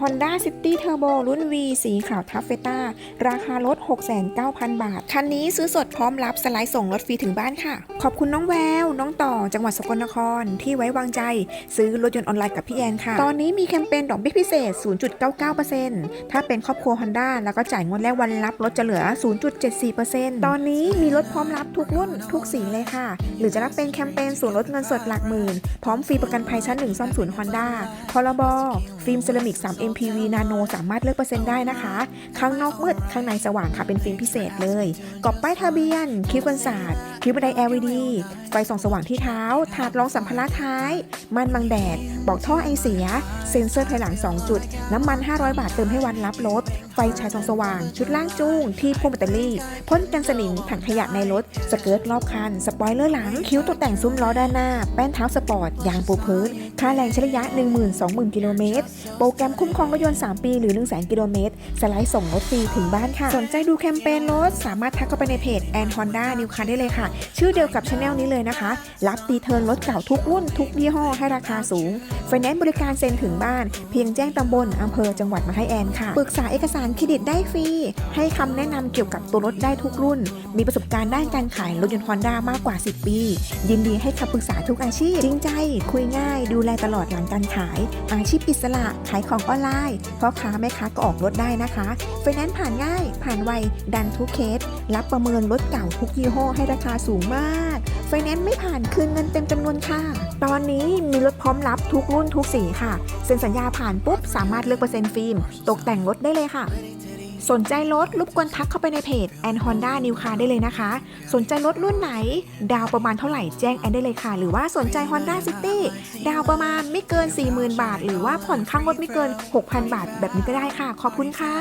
Honda City Turbo รุ่น V สีขาวทัฟเฟต้าราคารถ69,000 บาท คันนี้ซื้อสดพร้อมรับสไลด์ส่งรถฟรีถึงบ้านค่ะ ขอบคุณน้องแวว น้องต่อ จังหวัดสกลนคร ที่ไว้วางใจ ซื้อรถยนต์ออนไลน์กับพี่แอนค่ะ ตอนนี้มีแคมเปญดอกเบี้ยพิเศษ 0.99%ถ้าเป็นครอบครัว Honda แล้วก็จ่ายงวดแรกวันรับรถจะเหลือ 0.74%ตอนนี้มีรถพร้อมรับทุกรุ่นทุกสีเลยค่ะ หรือจะรับเป็นแคมเปญส่วนลดเงินสดหลักหมื่น พร้อมฟรีประกันภัยชั้น1ซ่อมศูนย์ Honda พรบฟิล์มเซรามิก 3 MPV Nano สามารถเลือกเปอร์เซ็นต์ได้นะคะ ข้างนอกมืดข้างในสว่างค่ะเป็นฟิล์มพิเศษเลยกรอบป้ายทะเบียนคลิปวกันศาสตร์ คิ้วบันได LED ไฟส่องสว่างที่เท้า ถาดรองสัมภาระท้ายม่านบังแดด บอกท่อไอเสีย เซ็นเซอร์ถอยหลัง 2 จุด น้ำมัน 500 บาทเติมให้วันรับรถ ไฟฉายส่องสว่าง ชุดล่างจูงที่พ่วงแบตเตอรี่ พ่นกันสนิม ถังขยะในรถ สเกิร์ตรอบคัน สปอยเลอร์หลัง คิ้วตกแต่งซุ้มล้อด้านหน้า แป้นเท้าสปอร์ต ยางปูพื้น ค่าแรงใช้ระยะ 10,000-20,000 กิโลเมตร โปรแกรมคุ้มครองรถยนต์ 3 ปี หรือ 100,000 กิโลเมตร สไลด์ส่งรถฟรีถึงบ้านค่ะ สนใจดูแคมเปญรถ สามารถทักเข้าไปในเพจแอนฮอนด้านิวคาได้เลยค่ะชื่อเดียวกับช anel นี้เลยนะคะ รับตีเทิร์นรถเก่าทุกรุ่นทุกยี่ห้อให้ราคาสูง ไฟแนนซ์บริการเซ็นถึงบ้าน เพียงแจ้งตำบลอำเภอจังหวัดมาให้แอนค่ะ ปรึกษาเอกสารเครดิตได้ฟรี ให้คำแนะนำเกี่ยวกับตัวรถได้ทุกรุ่น มีประสบการณ์ด้านการขายรถยนต์ฮอนด้ามากกว่า 10 ปี ยินดีให้คำปรึกษาทุกอาชีพ จริงใจ คุยง่าย ดูแลตลอดหลังการขาย อาชีพอิสระ ขายของออนไลน์พ่อค้าแม่ค้าก็ออกรถได้นะคะไฟแนนซ์ผ่านง่าย ผ่านไวดันทุกเคส รับประเมินรถเก่าทุกยี่ห้อให้ราคาสูงมาก ไฟแนนซ์ไม่ผ่านคืนเงินเต็มจำนวนค่ะ ตอนนี้มีรถพร้อมรับทุกรุ่นทุกสีค่ะ เซ็นสัญญาผ่านปุ๊บ สามารถเลือกเปอร์เซ็นต์ฟิล์ม ตกแต่งรถได้เลยค่ะ สนใจรถรบกวนทักเข้าไปในเพจแอนฮอนด้านิวคาได้เลยนะคะ สนใจรถรุ่นไหน ดาวประมาณเท่าไหร่แจ้งแอนได้เลยค่ะ หรือว่าสนใจ Honda City ดาวประมาณไม่เกิน 40,000 บาท หรือว่าผ่อนข้างรถไม่เกิน 6,000 บาท แบบนี้ก็ได้ค่ะ ขอบคุณค่ะ